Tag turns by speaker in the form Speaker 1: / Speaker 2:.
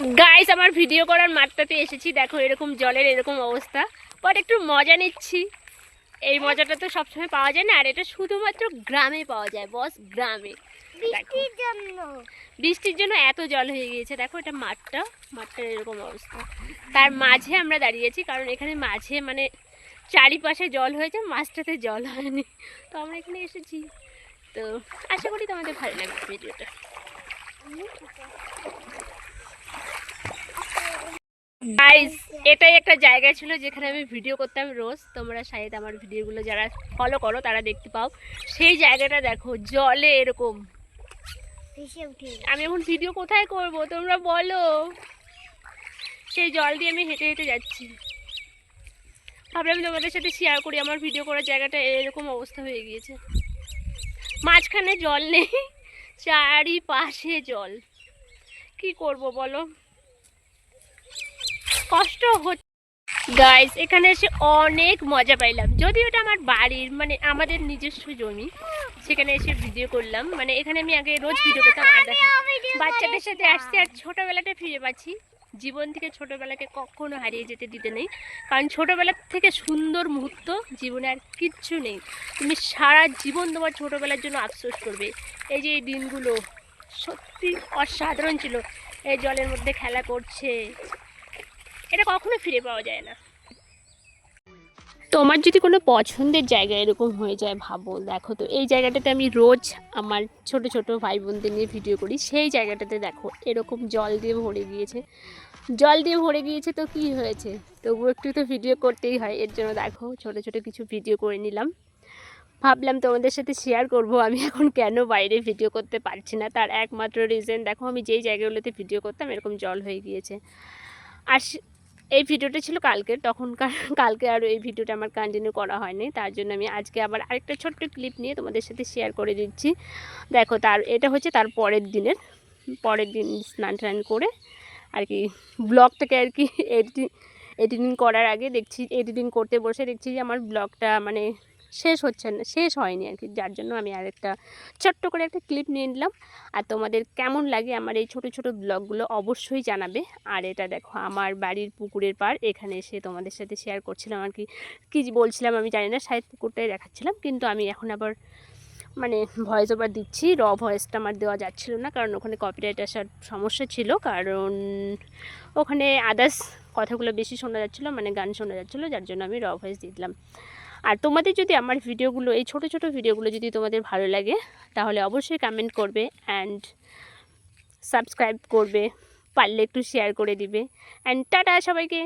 Speaker 1: Guys আমার video করার মাঠটাতে এসেছি। দেখো এরকম জলের এরকম অবস্থা। বাট একটু মজা নিচ্ছি। এই মজাটা তো সবসময় পাওয়া যায় না। আর এটা শুধুমাত্র গ্রামে পাওয়া যায় বস গ্রামে। দেখো।
Speaker 2: বৃষ্টির জন্য
Speaker 1: এত জল হয়ে গিয়েছে। দেখো এটা মাঠটা। মাঠটার এরকম অবস্থা। তার মাঝে আমরা দাঁড়িয়েছি কারণ এখানে মাঝে মানে চারিপাশে জল হয়েছে মাঝটাতে জল হয়নি। তো আমরা এখানে এসেছি। তো আশা করি তোমাদের ভালো লাগবে ভিডিওটা। গাইস এটাই একটা জায়গা ছিল যেখানে আমি ভিডিও করতাম রোজ। তোমরা শায়দ আমার ভিডিওগুলো যারা ফলো করো তারা দেখতে পাও। সেই জায়গাটা দেখো জলে এরকম। আমি এখন ভিডিও কোথায় করব? তোমরা বলো। সেই জল দিয়ে আমি হেঁটে হেঁটে যাচ্ছি। ভাবলাম তোমাদের সাথে শেয়ার করি আমার ভিডিও করার জায়গাটা এরকম অবস্থা হয়ে গিয়েছে। মাঝখানে জল নেই চারিপাশে জল। কি করব বলো? কষ্ট হচ্ছে। গাইস এখানে এসে অনেক মজা পাইলাম। যদিও এটা আমার বাড়ির মানে আমাদের নিজস্ব জমি সেখানে এসে ভিডিও করলাম। মানে এখানে আমি আগে রোজ ভিডিও করতাম আর দেখো বাচ্চাদের সাথে আসতে আর ছোটোবেলাটা ফিরে পাচ্ছি। জীবন থেকে ছোটোবেলাকে কখনো হারিয়ে যেতে দিতে নেই। কারণ ছোটোবেলা থেকে সুন্দর মুহূর্ত জীবনে আর কিচ্ছু নেই। তুমি সারা জীবন তোমার ছোটোবেলার জন্য আফসোস করবে। এই যে এই দিনগুলো সত্যি অসাধারণ ছিল। এই জলের মধ্যে খেলা করছে এটা কখনো ফিরে পাওয়া যায় না। তোমার যদি কোনো পছন্দের জায়গা এরকম হয়ে যায়, ভাবো। দেখো তো, এই জায়গাটাতে আমি রোজ আমার ছোট ছোট ভাই বোনদের নিয়ে ভিডিও করি। সেই জায়গাটাতে দেখো, এরকম জল দিয়ে ভরে গিয়েছে। জল দিয়ে ভরে গিয়েছে তো কি হয়েছে? তবু একটু তো ভিডিও করতেই হয়। এর জন্য দেখো, ছোট ছোট কিছু ভিডিও করে নিলাম। ভাবলাম তোমাদের সাথে শেয়ার করব। আমি এখন কেন বাইরে ভিডিও করতে পারছি না? তার একমাত্র রিজন দেখো, আমি যেই জায়গাগুলোতে ভিডিও করতাম, এরকম জল হয়ে গিয়েছে। আর এই ভিডিওটা ছিল কালকে তখনকার, কালকে আর এই ভিডিওটা আমার কন্টিনিউ করা হয়নি। তার জন্য আমি আজকে আবার আরেকটা ছোট্ট ক্লিপ নিয়ে তোমাদের সাথে শেয়ার করে দিচ্ছি। দেখো তার, এটা হচ্ছে তার পরের দিনের, পরের দিন স্নান টান করে আর কি ব্লগটাকে আর কি এডিটিং এডিটিং করার আগে দেখছি এডিটিং করতে বসে দেখছি যে আমার ব্লগটা মানে শেষ হচ্ছে না, শেষ হয়নি আর কি যার জন্য আমি আর একটা ছোট্ট করে একটা ক্লিপ নিয়ে নিলাম। আর তোমাদের কেমন লাগে আমার এই ছোট ছোট ব্লগগুলো অবশ্যই জানাবে। আর এটা দেখো, আমার বাড়ির পুকুরের পার এখানে এসে তোমাদের সাথে শেয়ার করছিলাম আর কি। কী বলছিলাম আমি জানি না শায়দ পুকুরটাই দেখাচ্ছিলাম। কিন্তু আমি এখন আবার মানে ভয়েস ওভার দিচ্ছি র ভয়েসটা আমার দেওয়া যাচ্ছিল না, কারণ ওখানে কপিরাইট আসার সমস্যা ছিল। কারণ ওখানে আদার্স কথাগুলো বেশি শোনা যাচ্ছিল মানে গান শোনা যাচ্ছিল, যার জন্য আমি র ভয়েস দিয়ে দিলাম। আর তোমাদের যদি আমার ভিডিওগুলো, এই ছোট ছোট ভিডিওগুলো যদি তোমাদের ভালো লাগে, তাহলে অবশ্যই কমেন্ট করবে অ্যান্ড সাবস্ক্রাইব করবে, পারলে একটু শেয়ার করে দিবে অ্যান্ড টাটা সবাইকে।